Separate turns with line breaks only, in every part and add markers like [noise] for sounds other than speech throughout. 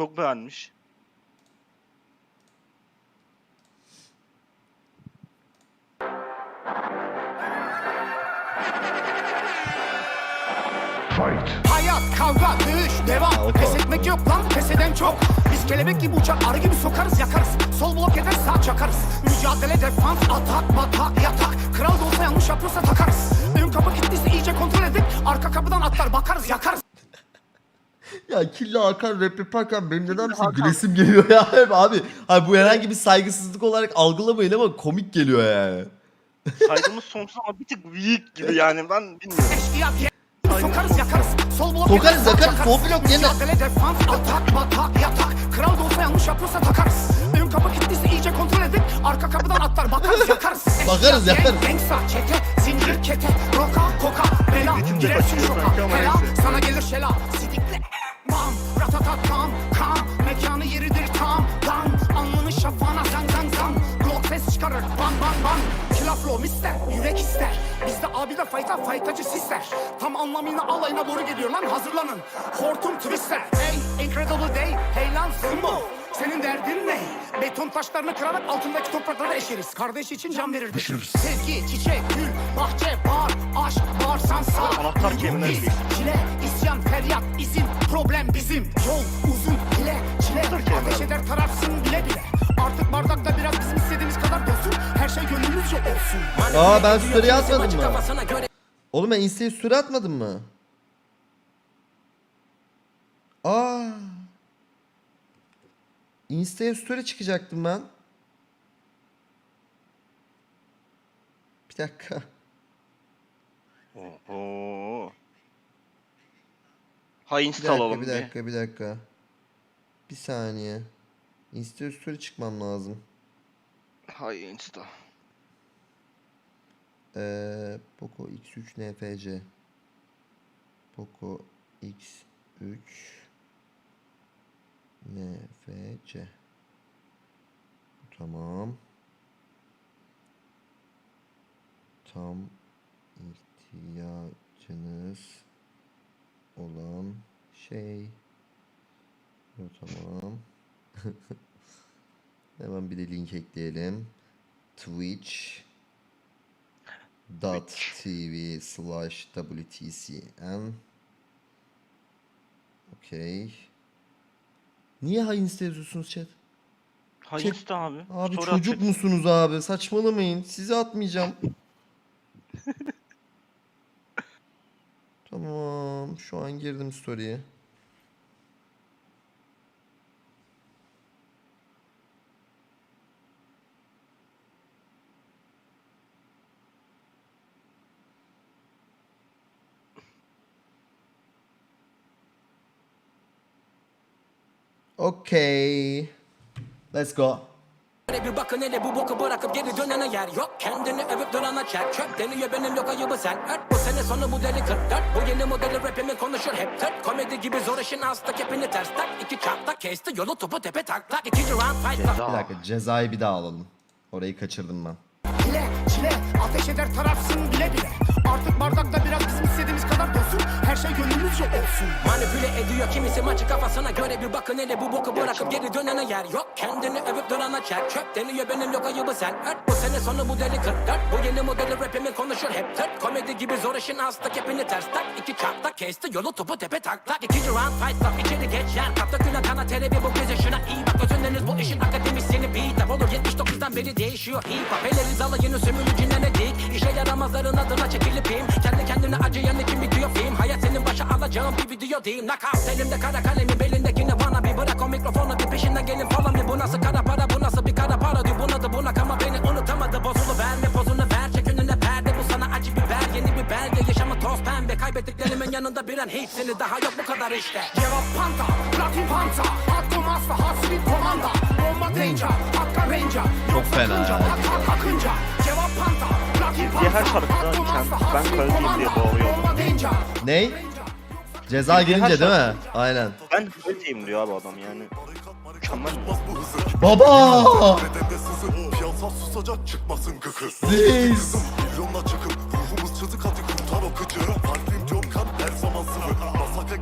çok beğenmiş.
Hayat, kavga, dövüş, devam. Pes etmek yok lan, pes eden çok. Biz kelebek gibi uçar, arı gibi sokarız, yakarız. Sol blok eder, sağ çakarız. Mücadele, defans, atak, batak, yatak. Kral da olsa yanlış yapıyorsa takarız. Ön kapı kilitliyse iyice kontrol edip Arka kapıdan atlar, bakarız, yakarız
Ya Killa Hakan rap yaparken benim nedense gülesim geliyor ya. [laughs] Abi. Hayır bu herhangi bir saygısızlık olarak algılamayın ama komik geliyor yani.
Saygımız sonsuz ama bir tık weak gibi yani ben bilmiyorum.
Sokarız, yakarız. Sol blok
Sokarız, yakarız. Sol blok yerine-
Mücadele, defans, atak, batak, yatak. Kral da olsa yanlış yapıyorsa takarız. Ön kapı kilitliyse iyice kontrol edip Arka kapıdan atlar, bakarız, yakarız. [laughs]
Bakarız, yakarız.
Gangsta, çete, zincir, kete, roka, koka, bela, girersin şoka, hela, sana gelir şela, sidikle, bizde abi de fayta, faytacı sisler, tam anlamıyla alayına boru geliyor lan hazırlanın, hortum twister, hey, incredible day, hey lan zımbo, senin derdin ne? Beton taşlarını kırarak altındaki topraklara eşeriz. Kardeş için can verirdik. Sevgi, çiçek, gül, bahçe, bar, aşk, bağırsan sağ.
Anahtar kelimeler değil.
Çile, isyan, feryat, izin, problem bizim. Yol uzun, bile, çile. Ateş eder tararsın bile bile. Artık bardakta biraz bizim
Aa ben story atmadım mı? Oğlum ben Insta'ya story atmadım mı? Aa. Insta'ya story çıkacaktım ben. Bir dakika.
Oho. Ha
Bir
insta
dakika, bir
bir.
dakika, bir dakika. Bir saniye. Insta'ya story çıkmam lazım.
Ha insta.
Ee, Poco X3 NFC. Poco X3 NFC. Tamam. Tam ihtiyacınız olan şey. Bu tamam. [laughs] Hemen bir de link ekleyelim. Twitch dot tv slash wtcn Okey. Niye Heinz'de yazıyorsunuz chat?
Ha
Şey-
insta abi.
Abi
Story
çocuk
atacak.
musunuz abi? Saçmalamayın. Sizi atmayacağım. [laughs] tamam. Şu an girdim story'e. Okay. Let's go.
Bir bakın hele bu boku bırakıp geri dönene yer yok Kendini övüp durana çek çöp deniyor benim yok ayıbı sen ört Bu sene sonu bu deli 44 Bu yeni modeli rapimi konuşur hep tırt Komedi gibi zor işin hasta kepini ters tak İki çatlak kesti yolu topu tepe tak tak İkinci round fight tak
Bir dakika cezayı bir daha alalım. Orayı kaçırdım ben.
Çile, çile, ateş eder tararsın bile bile. Olsun.
Manipüle ediyor kimisi maçı kafasına göre bir bakın hele bu boku bırakıp geri dönene yer yok Kendini övüp durana çek çöp deniyor benim yok ayıbı sen ört Bu sene sonu bu deli 44 Bu yeni modeli rapimi konuşur hep tırt. Komedi gibi zor işin hasta kepini ters tak. İki çatlak kesti yolu topu tepe tak tak İkinci round fight stop içeri geç yer Kapta güne kana tele bir bu gece şuna iyi bak. Özünleriniz bu işin akademisyeni beat Olur 79'dan beri değişiyor hip hop. Eleriz alayını sömürücüne ne dik. İşe yaramazların adına çekilip im. Kendi kendine acıyan için bitiyor film. Hayat senin başa alacağın bir video değil Knockout elimde kara kalemi belindekini bana bir hepsini Daha yok bu kadar işte
Cevap panta, platin panta, komasta, hot sweet komanda, bomba danger, hakka ranger,
Çok fena ya.
cevap panta, platin panta,
Diye her şarkıda ben söyleyeyim diye bağırıyorum.
Ney? Ceza girince değil mi? Aynen.
Ben böyleyim diyor abi adam yani. Mükemmel?
Baba!
Piyasa susacak çıkmasın gıkı
Reis!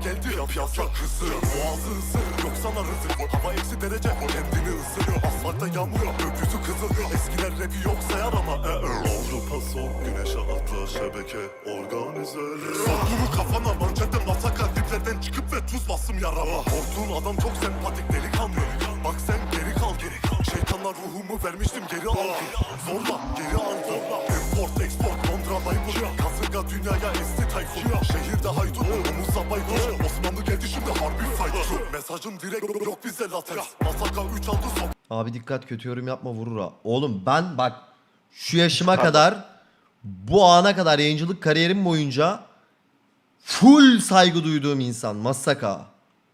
Geldi ya piyasa kızı Boğazı ısır yoksa rızık Hava eksi derece kendini ısırıyor. Asfaltta yağmur gökyüzü kızıl Eskiler rapi yok sayar ama e, e. Avrupa son güneşe atla şebeke organizeleri Sokulu kafana manşete masaka Diplerden çıkıp ve tuz bastım yarama. Korktuğun adam çok sempatik delikanlı. Bak sen geri kal. Geri kal Şeytanlar ruhumu vermiştim geri al. Zorla geri al. Zorla. Import export Londra Bible Kasırga dünyaya esti tayfun. Şehirde haydut omuzla baykuş Osmanlı geldi şimdi harbi fight Mesajım direkt yok bize latex Masaka 3 aldı sok
Abi dikkat kötü yorum yapma vurur ha. Oğlum ben bak şu yaşıma kadar bu ana kadar yayıncılık kariyerim boyunca full saygı duyduğum insan Masaka.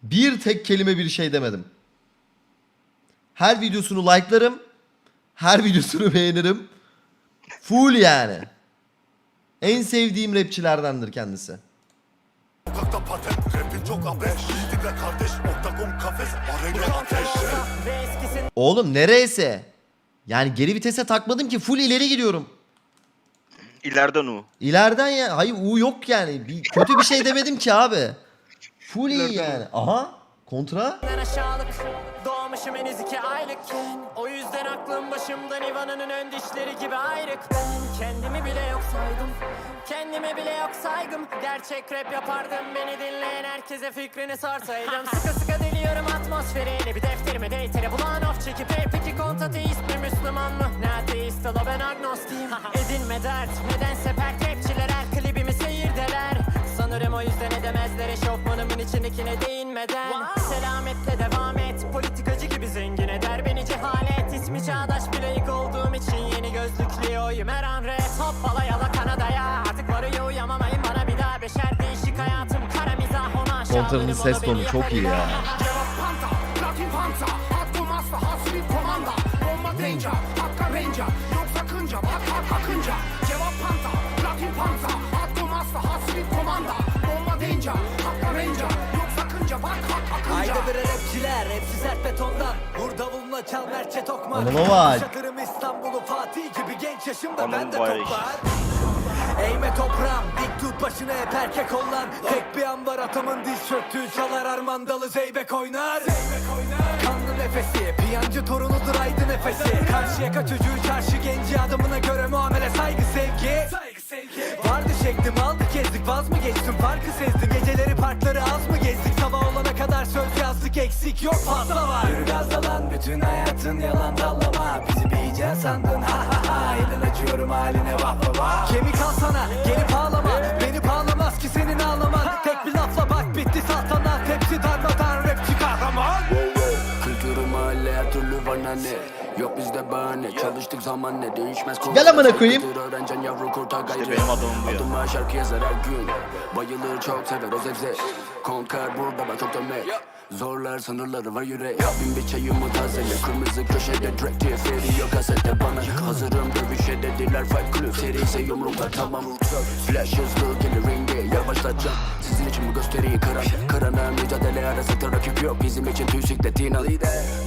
Bir tek kelime bir şey demedim. Her videosunu like'larım. Her videosunu [laughs] beğenirim. Full yani. En sevdiğim rapçilerdendir kendisi.
Sokakta patent Rapin çok abeş İyi dinle kardeş Oktagon kafes Arena ateş
Oğlum nereyse. Yani geri vitese takmadım ki full ileri gidiyorum.
İleriden o.
İleriden ya. Hayır U yok yani. Bir, kötü bir şey demedim ki abi. Full iyi yani. Aha. Kontra.
Aşağılık Doğmuşum henüz iki aylıkken O yüzden aklım başımdan Ivan'ın ön dişleri gibi ayrık Ben kendimi bile yok saydım Kendime bile yok saygım. Gerçek rap yapardım. Beni dinleyen herkese fikrini sorsaydım. [laughs] Sıkı sıkı deliyorum atmosferi Ne bir defterime deytere bulan of çekip hey, Peki kontateist mi Müslüman mı? Ne ateist? Ola ben agnostiyim. [laughs] Edinme dert. Nedense pert rapçiler her klibimi seyirdeler. Sanırım o yüzden edemezler. Eşofmanımın içindekine değinmeden. Selametle devam et. Politikacı gibi zengin eder beni cehalet. İsmi çağdaş bir layık olduğum için yeni gözlüklü oyum. Her an rap Hoppala yala Beşer değişik hayatım kara mizah ona aşağılarım
Kontranın
o
ses tonu çok iyi ya.
Cevap panta, platin panta, Hakkım asla hasri komanda. Bomba danger,
bre rapçiler, rapçi sert betondan. Vur davulla çal merçe tokma
Anama bak.
Kuşatırım İstanbul'u Fatih gibi genç yaşımda ben de top var Eğme toprağım, dik tut başını hep erkek ol lan Tek bir an var atamın diz çöktüğü çalar. Armandalı zeybek oynar. Kanlı nefesi, piyancı torunudur aydı nefesi. Karşıyaka çocuğu çarşı genci adamına göre muamele. Saygı sevgi. Vardı şeklim aldık gezdik vaz mı geçtim farkı sezdim yok fazla var. Yürü gazla lan bütün hayatın yalan dallama. Bizi bir sandın. Ha ha ha. Elin açıyorum haline vah vah vah. Kemik al sana gelip ağlama. Beni bağlamaz ki senin ağlaman. Tek bir lafla bak bitti saltanat. Hepsi darmadan rapçi kahraman
Kültürü mahalle her türlü bana ne? Yok bizde bahane. Çalıştık zaman ne? Değişmez konu
Gel amına koyayım.
Öğrencen yavru kurtar gayrı.
İşte benim adamım bu ya.
Adıma şarkı yazar her gün. Bayılır çok sever o zevzek Konkar burada ben çok dönmek Zorlar sınırları var yürek Bin bir çayımı tazele. Kırmızı köşede Drake diye feri yok kasette bana Hazırım dövüşe dediler Fight Club. Seri ise yumruklar tamam. Flash hızlı gelir ringe Yavaşlatacağım Sizin için bu gösteriyi kıran Kırana mücadele arasında rakip yok. Bizim için tüy sikletin al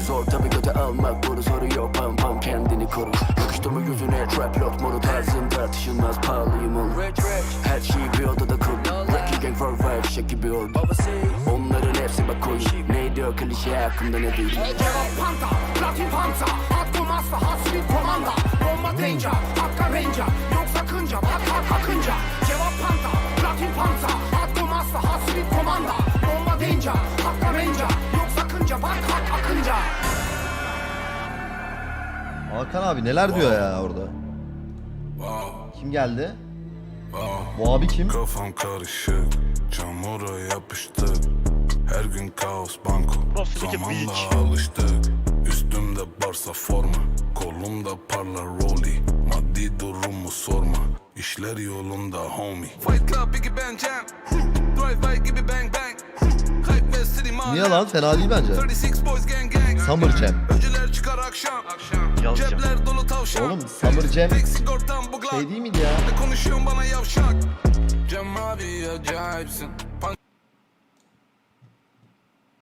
Zor tabi göte almak. Bunu soru yok Pam pam kendini koru. Yakıştırma yüzüne? Trap lot modu tarzın tartışılmaz pahalıyım ol Her şeyi bir odada kur Rocky gang for five şek gibi ordu Onların hepsi bak koyun Neydi o klişe hakkında ne duydun?
Cevap panta, platin pansa Hakkım asla hasri komanda Bomba danger, hakka ranger
Hakan abi neler diyor ya orada? Kim geldi? Bu abi kim?
Kafam karışık Çamura yapıştık Her gün kaos banko. Zamanla alıştık. Üstümde barsa forma Kolumda parlar rolly Maddi durumu sorma İşler yolunda homie.
Fight Club, Biggie Bang Jam Drive by gibi bang bang.
Niye lan? fena değil bence.
36 Boys Gang Gang.
Summer Jam.
Yazacağım.
Cepler dolu tavşan.
Oğlum
sigortam bu
şey değil miydi ya?
Konuşuyorsun bana yavşak. Cem abi acayipsin